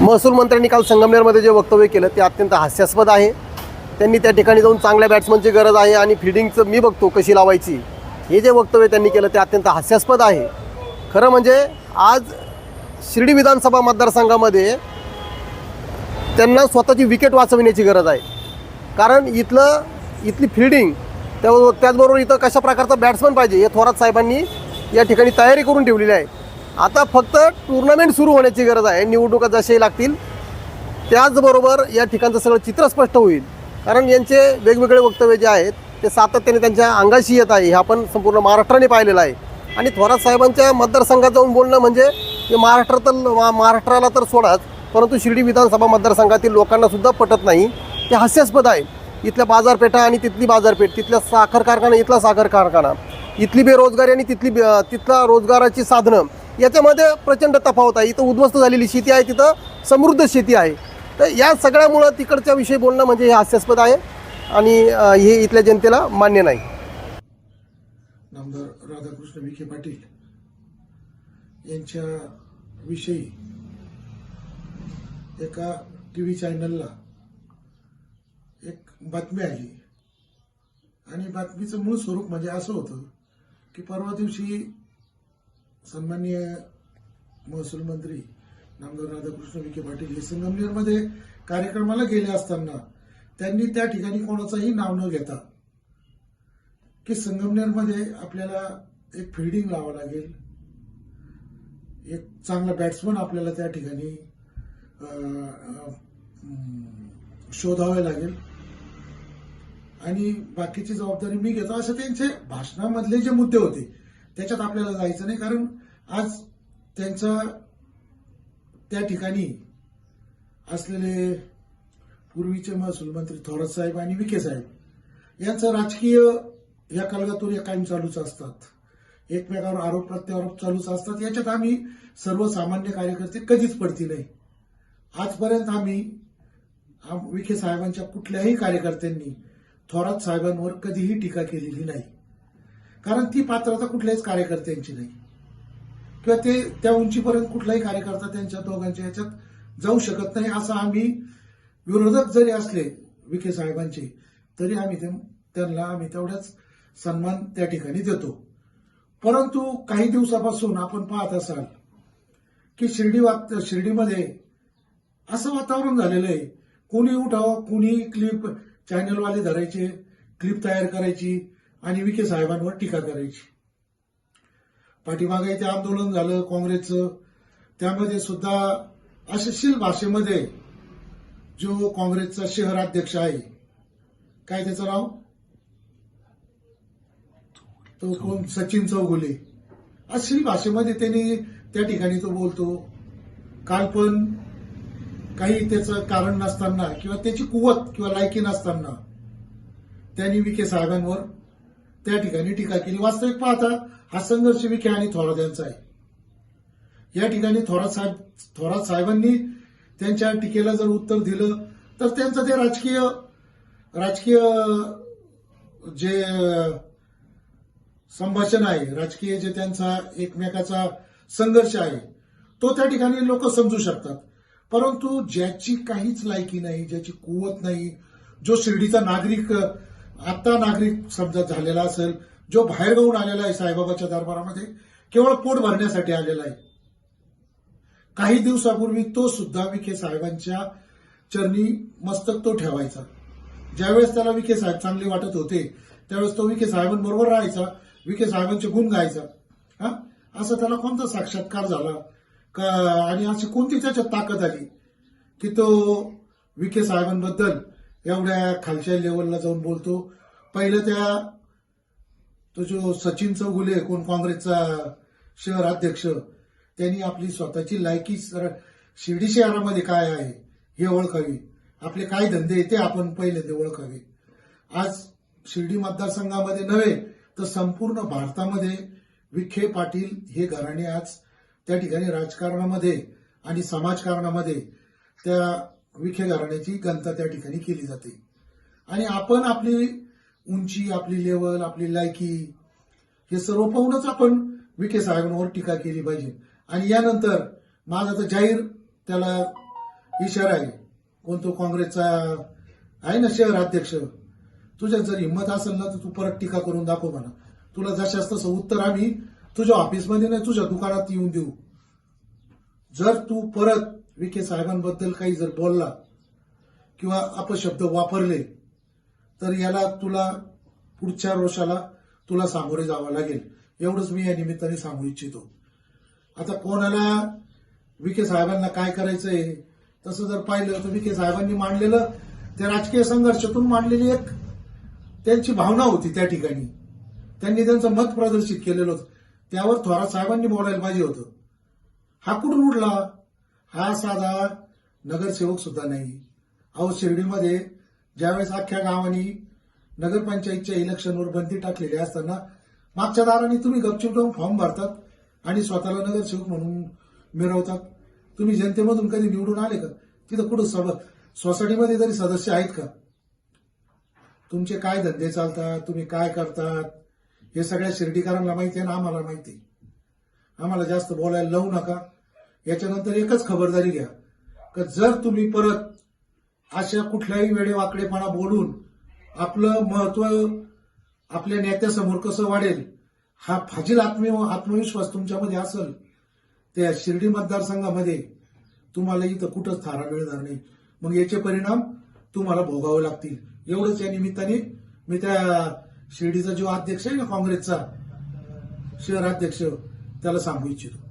महसूल मंत्र्यांनी काल संगमनेरमध्ये जे वक्तव्य केलं ते अत्यंत हास्यास्पद आहे. त्यांनी त्या ठिकाणी जाऊन चांगल्या बॅट्समनची गरज आहे आणि फिल्डिंगचं मी बघतो कशी लावायची. हे जे वक्तव्य त्यांनी केलं ते अत्यंत हास्यास्पद आहे. खरं म्हणजे आज शिर्डी विधानसभा मतदारसंघामध्ये त्यांना स्वतःची विकेट वाचविण्याची गरज आहे. कारण इथलं इथली फिल्डिंग त्या त्याचबरोबर इथं कशा प्रकारचा बॅट्समन पाहिजे हे थोरात साहेबांनी या ठिकाणी तयारी करून ठेवलेली आहे. आता फक्त टुर्नामेंट सुरू होण्याची गरज आहे. निवडणुका जशाही लागतील त्याचबरोबर या ठिकाणचं सगळं चित्र स्पष्ट होईल. कारण यांचे वेगवेगळे वक्तव्य जे आहेत ते सातत्याने त्यांच्या अंगाशी येत आहे. हे आपण संपूर्ण महाराष्ट्राने पाहिलेलं आहे. आणि थोरात साहेबांच्या मतदारसंघात जाऊन बोलणं म्हणजे हे महाराष्ट्र तर महाराष्ट्राला तर सोडाच परंतु शिर्डी विधानसभा मतदारसंघातील लोकांनासुद्धा पटत नाही. ते हास्यास्पद आहे. इथल्या बाजारपेठा आणि तिथली बाजारपेठ तिथल्या साखर कारखाना इथला साखर कारखाना. इथली बेरोजगारी आणि तिथली बे- तिथला रोजगाराची साधनं याच्यामध्ये प्रचंड तफावत आहे. इथं उद्ध्वस्त झालेली शेती आहे तिथं समृद्ध शेती आहे. तर या सगळ्यामुळं तिकडच्या विषयी बोलणं म्हणजे हे हास्यास्पद आहे आणि हे इथल्या जनतेला मान्य नाही. नामदार राधाकृष्ण विखे पाटील यांच्या विषयी एका टी व्ही चॅनलला एक बातमी आली. आणि बातमीचं मूळ स्वरूप म्हणजे असं होतं की परवा दिवशी सन्माननीय महसूल मंत्री नामदार राधाकृष्ण विखे पाटील हे संगमनेरमध्ये कार्यक्रमाला गेले असताना त्यांनी त्या ठिकाणी कोणाचंही नाव न घेता की संगमनेरमध्ये आपल्याला एक फिल्डिंग लावावं लागेल. एक चांगला बॅट्समन आपल्याला त्या ठिकाणी अं, शोधावे लागेल. आणि बाकीची जबाबदारी मी घेतो असं त्यांचे भाषणामधले जे मुद्दे होते त्याच्यात आपल्याला जायचं नाही. कारण आज त्यांचा त्या ठिकाणी असलेले पूर्वीचे महसूल मंत्री थोरात साहेब आणि विखे साहेब यांचं राजकीय या कलगातुऱ्या कायम चालूच असतात. एकमेकावर आरोप प्रत्यारोप चालूच असतात. याच्यात आम्ही सर्वसामान्य कार्यकर्ते कधीच पडती नाही. आजपर्यंत आम्ही आम- विखे साहेबांच्या कुठल्याही कार्यकर्त्यांनी थोरात साहेबांवर कधीही टीका केलेली नाही. कारण ती पात्रता कुठल्याच कार्यकर्त्यांची नाही. किंवा ते त्या उंचीपर्यंत कुठलाही कार्यकर्ता त्यांच्या दोघांच्या ह्याच्यात जाऊ शकत नाही असं आम्ही विरोधक जरी असले विखे साहेबांचे तरी आम्ही त्यांना आम्ही तेवढाच सन्मान त्या ठिकाणी देतो. परंतु काही दिवसापासून आपण पाहत असाल की शिर्डी वात शिर्डीमध्ये असं वातावरण झालेलं आहे. कोणी उठावं कोणी क्लिप चॅनलवाले धरायचे क्लिप तयार करायची आणि विखे साहेबांवर टीका करायची. पाठीमागे ते आंदोलन झालं काँग्रेसचं. त्यामध्ये सुद्धा अशिशील भाषेमध्ये जो काँग्रेसचा शहराध्यक्ष आहे काय त्याचं नाव? तो कोण? सचिन चौगुले. अश्लील भाषेमध्ये त्यांनी त्या ठिकाणी तो बोलतो. काल पण काही त्याचं कारण नसताना किंवा त्याची कुवत किंवा लायकी नसताना त्यांनी विखे साहेबांवर त्या ठिकाणी टीका केली. वास्तविक पाहता हा संघर्ष विखे आणि थोरात यांचा आहे. या ठिकाणी थोरात साहेब थोरात साहेबांनी त्यांच्या टीकेला जर उत्तर दिलं तर त्यांचं ते राजकीय राजकीय जे संभाषण आहे राजकीय जे त्यांचा एकमेकाचा संघर्ष आहे तो त्या ठिकाणी लोक समजू शकतात. परंतु ज्याची काहीच लायकी नाही ज्याची कुवत नाही जो शिर्डीचा नागरिक आता नागरिक समजा झालेला असेल जो बाहेर गाऊन आलेला आहे साईबाबाच्या दरबारामध्ये केवळ पोट भरण्यासाठी आलेला आहे. काही दिवसापूर्वी तो सुद्धा विखे साहेबांच्या चरणी मस्तक तो ठेवायचा. ज्यावेळेस त्याला विखे साहेब चांगले वाटत होते त्यावेळेस तो विखे साहेबांबरोबर राहायचा विखे साहेबांचे गुण गायचा. हा? असं त्याला कोणता साक्षात्कार झाला? का आणि अशी कोणती त्याच्यात ताकद आली? की तो विखे साहेबांबद्दल एवढ्या खालच्या लेवलला जाऊन बोलतो. पहिलं त्या तो जो सचिन चौगुले कोण काँग्रेसचा शहर अध्यक्ष त्यांनी आपली स्वतःची लायकी सर- शिर्डी शहरामध्ये काय आहे हे ओळखावी. आपले काय धंदे ते आपण ते ओळखावे. आज शिर्डी मतदारसंघामध्ये नव्हे तर संपूर्ण भारतामध्ये विखे पाटील हे घराणे आज त्या ठिकाणी राजकारणामध्ये आणि समाजकारणामध्ये त्या विखे घराण्याची घनता त्या ठिकाणी केली जाते. आणि आपण आपली उंची आपली लेवल आपली लायकी हे सर्व पाहूनच आपण विखे साहेबांवर टीका केली पाहिजे. आणि यानंतर माझा तर जाहीर त्याला इशारा आहे. कोणतो काँग्रेसचा आहे ना शहर अध्यक्ष? तुझ्या जर हिंमत असेल ना तर तू परत टीका करून दाखव म्हणा. तुला जशास तसं उत्तर आम्ही तुझ्या ऑफिसमध्ये नाही तुझ्या दुकानात येऊन देऊ. जर तू परत विखे साहेबांबद्दल काही जर बोलला किंवा अपशब्द वापरले तर याला तुला पुढच्या रोषाला तुला सामोरे जावं लागेल. एवढंच मी या निमित्ताने सांगू इच्छितो. आता कोणाला विखे साहेबांना काय करायचंय? तसं जर पाहिलं तर विखे साहेबांनी मांडलेलं त्या राजकीय संघर्षातून मांडलेली एक त्यांची भावना होती त्या ठिकाणी. त्यांनी त्यांचं मत प्रदर्शित केलेलं होतं. त्यावर थोरात साहेबांनी बोलायला पाहिजे होतं. हा कुठून उडला हा साधा नगरसेवक सुद्धा नाही. अहो शिर्डीमध्ये ज्यावेळेस अख्ख्या गावानी नगरपंचायतच्या इलेक्शनवर बंदी टाकलेली असताना मागच्या दाराने तुम्ही गपचूप लावून फॉर्म भरतात आणि स्वतःला नगरसेवक म्हणून मिरवतात. तुम्ही जनतेमधून कधी निवडून आले का? तिथं कुठं सभ सोसायटीमध्ये तरी सदस्य आहेत का? तुमचे काय धंदे चालतात? तुम्ही काय करतात? हे सगळ्या शिर्डीकरांना माहिती आहे ना आम्हाला माहिती आहे. आम्हाला जास्त बोलायला लावू नका. याच्यानंतर एकच खबरदारी घ्या. का जर तुम्ही परत अशा कुठल्याही वेळे वाकडेपणा बोलून आपलं महत्त्व आपल्या नेत्यासमोर कसं वाढेल हा फाजील आत्म आत्मविश्वास तुमच्यामध्ये असेल त्या शिर्डी मतदारसंघामध्ये तुम्हाला इथं कुठंच थारा मिळणार नाही. मग याचे परिणाम तुम्हाला भोगावे लागतील. एवढंच या निमित्ताने मी त्या शिर्डीचा जो अध्यक्ष आहे ना काँग्रेसचा शहराध्यक्ष त्याला सांगू इच्छितो.